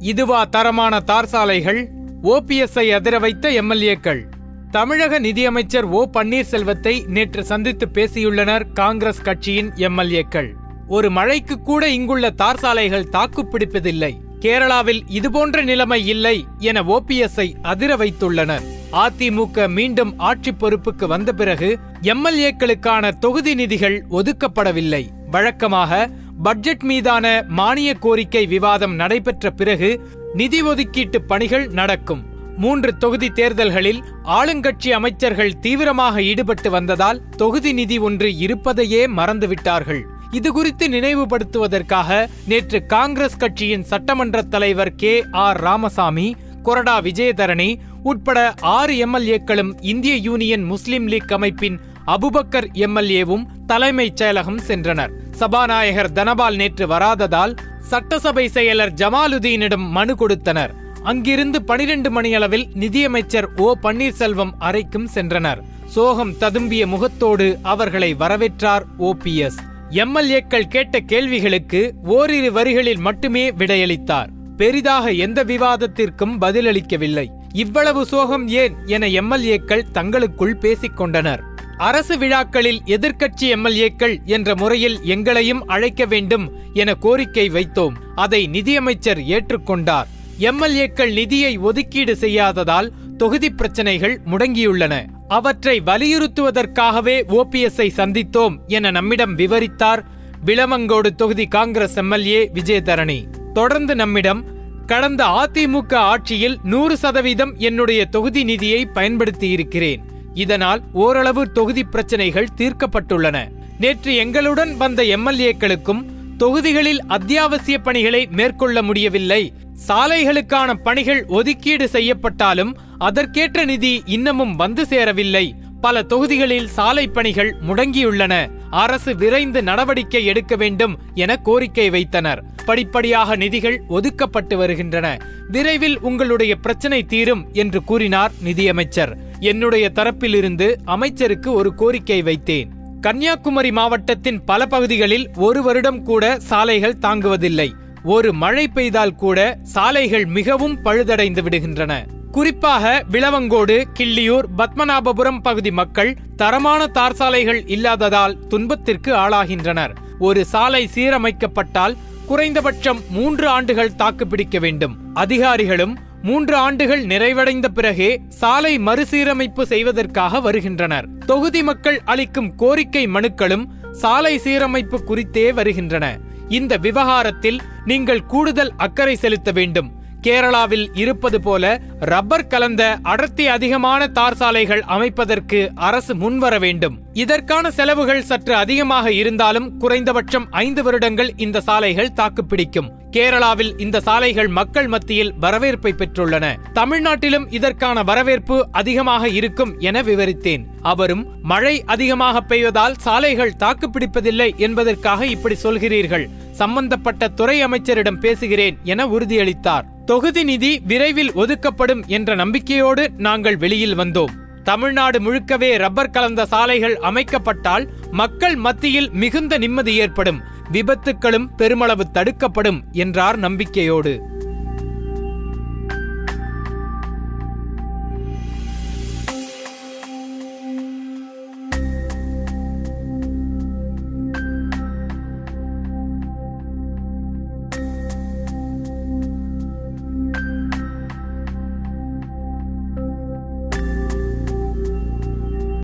இதுவா தரமான தார் சாலைகள் ஓபிஎஸ்ஐ அதிர வைத்த எம்எல்ஏக்கள் தமிழக நிதியமைச்சர் ஓ பன்னீர்செல்வத்தை நேற்று சந்தித்து பேசியுள்ளனர் காங்கிரஸ் கட்சியின் எம்எல்ஏக்கள் ஒரு மழைக்கு கூட இங்குள்ள தார் சாலைகள் தாக்குப்பிடிப்பதில்லை. கேரளாவில் இதுபோன்ற நிலைமை இல்லை என ஓபிஎஸ்ஐ அதிர வைத்துள்ளனர். அதிமுக மீண்டும் ஆட்சி பொறுப்புக்கு வந்த பிறகு எம்எல்ஏக்களுக்கான தொகுதி நிதிகள் ஒதுக்கப்படவில்லை. வழக்கமாக பட்ஜெட் மீதான மானிய கோரிக்கை விவாதம் நடைபெற்ற பிறகு நிதி ஒதுக்கீட்டு பணிகள் நடக்கும். மூன்று தொகுதி தேர்தல்களில் ஆளுங்கட்சி அமைச்சர்கள் தீவிரமாக ஈடுபட்டு வந்ததால் தொகுதி நிதி ஒன்று இருப்பதையே மறந்துவிட்டார்கள். இது குறித்து நினைவுபடுத்துவதற்காக நேற்று காங்கிரஸ் கட்சியின் சட்டமன்ற தலைவர் கே ஆர் ராமசாமி கொரடா விஜயதரணி உட்பட ஆறு எம்எல்ஏக்களும் இந்திய யூனியன் முஸ்லிம் லீக் அமைப்பின் அபுபக்கர் எம்எல்ஏவும் தலைமைச் செயலகம் சென்றனர். சபாநாயகர் தனபால் நேற்று வராததால் சட்டசபை செயலர் ஜமாலுதீனிடம் மனு கொடுத்தனர். அங்கிருந்து பனிரெண்டு மணியளவில் நிதியமைச்சர் ஓ பன்னீர்செல்வம் அறைக்கும் சென்றனர். சோகம் ததும்பிய முகத்தோடு அவர்களை வரவேற்றார் ஓபிஎஸ் எம்எல்ஏக்கள் கேட்ட கேள்விகளுக்கு ஓரிரு வரிகளில் மட்டுமே விடையளித்தார். பெரிதாக எந்த விவாதத்திற்கும் பதிலளிக்கவில்லை. இவ்வளவு சோகம் ஏன் என எம்எல்ஏக்கள் தங்களுக்குள் பேசிக்கொண்டனர். அரசு விழாக்களில் எதிர்க்கட்சி எம்எல்ஏக்கள் என்ற முறையில் எங்களையும் அழைக்க வேண்டும் என கோரிக்கை வைத்தோம். அதை நிதியமைச்சர் ஏற்றுக்கொண்டார். எம்எல்ஏக்கள் நிதியை ஒதுக்கீடு செய்யாததால் தொகுதி பிரச்சனைகள் முடங்கியுள்ளன. அவற்றை வலியுறுத்துவதற்காகவே ஓபிஎஸ்ஐ சந்தித்தோம் என நம்மிடம் விவரித்தார் விளமங்கோடு தொகுதி காங்கிரஸ் எம்எல்ஏ விஜயதரணி. தொடர்ந்து நம்மிடம் கடந்த அதிமுக ஆட்சியில் நூறு சதவீதம் என்னுடைய தொகுதி நிதியை பயன்படுத்தி இருக்கிறேன் இதனால் ஓரளவு தொகுதி பிரச்சனைகள் தீர்க்கப்பட்டுள்ளன. நேற்று எங்களுடன் வந்த எம்எல்ஏக்களுக்கும் தொகுதிகளில் அத்தியாவசிய பணிகளை மேற்கொள்ள முடியவில்லை. சாலைகளுக்கான பணிகள் ஒதுக்கீடு செய்யப்பட்டாலும் அதற்கேற்ற நிதி இன்னமும் வந்து சேரவில்லை. பல தொகுதிகளில் சாலை பணிகள் முடங்கியுள்ளன. அரசு விரைந்து நடவடிக்கை எடுக்க வேண்டும் என கோரிக்கை வைத்தனர். படிப்படியாக நிதிகள் ஒதுக்கப்பட்டு வருகின்றன. விரைவில் உங்களுடைய பிரச்சனை தீரும் என்று கூறினார் நிதியமைச்சர். என்னுடைய தரப்பிலிருந்து அமைச்சருக்கு ஒரு கோரிக்கை வைத்தேன். கன்னியாகுமரி மாவட்டத்தின் பல பகுதிகளில் ஒரு வருடம் கூட சாலைகள் தாங்குவதில்லை. ஒரு மழை பெய்தால் கூட சாலைகள் மிகவும் பழுதடைந்து விடுகின்றன. குறிப்பாக விளவங்கோடு கிள்ளியூர் பத்மநாபபுரம் பகுதி மக்கள் தரமான தார் சாலைகள் இல்லாததால் துன்பத்திற்கு ஆளாகின்றனர். ஒரு சாலை சீரமைக்கப்பட்டால் குறைந்தபட்சம் மூன்று ஆண்டுகள் தாக்குப்பிடிக்க வேண்டும். அதிகாரிகளும் மூன்று ஆண்டுகள் நிறைவடைந்த பிறகே சாலை மறுசீரமைப்பு செய்வதற்காக வருகின்றனர். தொகுதி மக்கள் அளிக்கும் கோரிக்கை மனுக்களும் சாலை சீரமைப்பு குறித்தே வருகின்றன. இந்த விவகாரத்தில் நீங்கள் கூடுதல் அக்கறை செலுத்த வேண்டும். கேரளாவில் இருப்பது போல ரப்பர் கலந்த அடர்த்தி அதிகமான தார் சாலைகள் அமைப்பதற்கு அரசு முன்வர வேண்டும். இதற்கான செலவுகள் சற்று அதிகமாக இருந்தாலும் குறைந்தபட்சம் ஐந்து வருடங்கள் இந்த சாலைகள் தாக்குப்பிடிக்கும். கேரளாவில் இந்த சாலைகள் மக்கள் மத்தியில் வரவேற்பை பெற்றுள்ளன. தமிழ்நாட்டிலும் இதற்கான வரவேற்பு அதிகமாக இருக்கும் என விவரித்தேன். அவரும் மழை அதிகமாக பெய்வதால் சாலைகள் தாக்குப்பிடிப்பதில்லை என்பதற்காக இப்படி சொல்கிறீர்கள். சம்பந்தப்பட்ட துறை அமைச்சரிடம் பேசுகிறேன் என உறுதியளித்தார். தொகுதி நிதி விரைவில் ஒதுக்கப்படும் என்ற நம்பிக்கையோடு நாங்கள் வெளியில் வந்தோம். தமிழ்நாடு முழுக்கவே ரப்பர் கலந்த சாலைகள் அமைக்கப்பட்டால் மக்கள் மத்தியில் மிகுந்த நிம்மதி ஏற்படும். விபத்துக்களும் பெருமளவு தடுக்கப்படும் என்றார் நம்பிக்கையோடு.